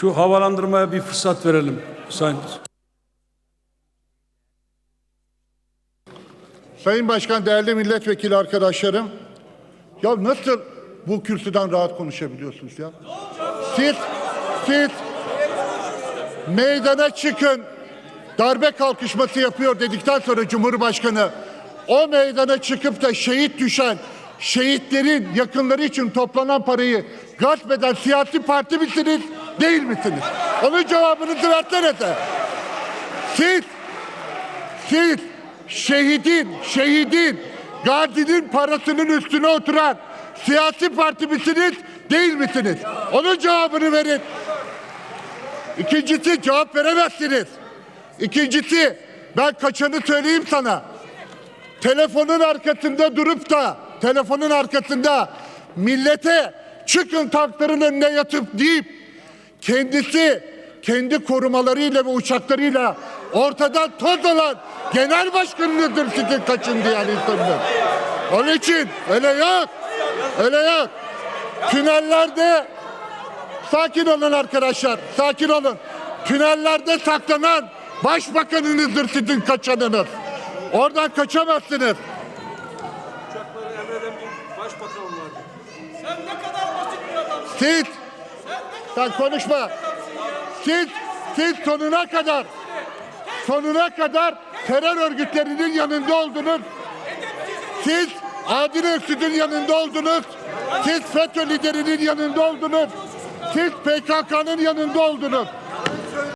şu havalandırmaya bir fırsat verelim Sayın. Sayın Başkan, değerli milletvekili arkadaşlarım. Ya nasıl bu kürsüden rahat konuşabiliyorsunuz ya? Siz, siz meydana çıkın, darbe kalkışması yapıyor dedikten sonra Cumhurbaşkanı o meydana çıkıp da şehit düşen şehitlerin yakınları için toplanan parayı gasp eden siyasi parti misiniz, değil misiniz? Onun cevabınızı versenize. Siz siz şehidin, şehidin, gazinin parasının üstüne oturan siyasi parti misiniz, değil misiniz? Onun cevabını verin. İkincisi cevap veremezsiniz. İkincisi ben kaçanı söyleyeyim sana. Telefonun arkasında durup da telefonun arkasında millete çıkın tankların önüne yatıp deyip kendisi kendi korumalarıyla ve uçaklarıyla ortadan toz olan genel başkanınızdır sizin kaçın diyen insanlar. Onun için öyle yok. Öyle yok. Tünellerde sakin olun arkadaşlar. Sakin olun. Tünellerde saklanan başbakanınızdır sizin kaçanınız. Oradan kaçamazsınız. uçakları emreden bir başbakan vardı. Siz sen konuşma. Siz siz sonuna kadar sonuna kadar terör örgütlerinin yanında oldunuz. Siz Adil Öksüz'ün yanında oldunuz. Siz FETÖ liderinin yanında oldunuz. Siz PKK'nın yanında oldunuz.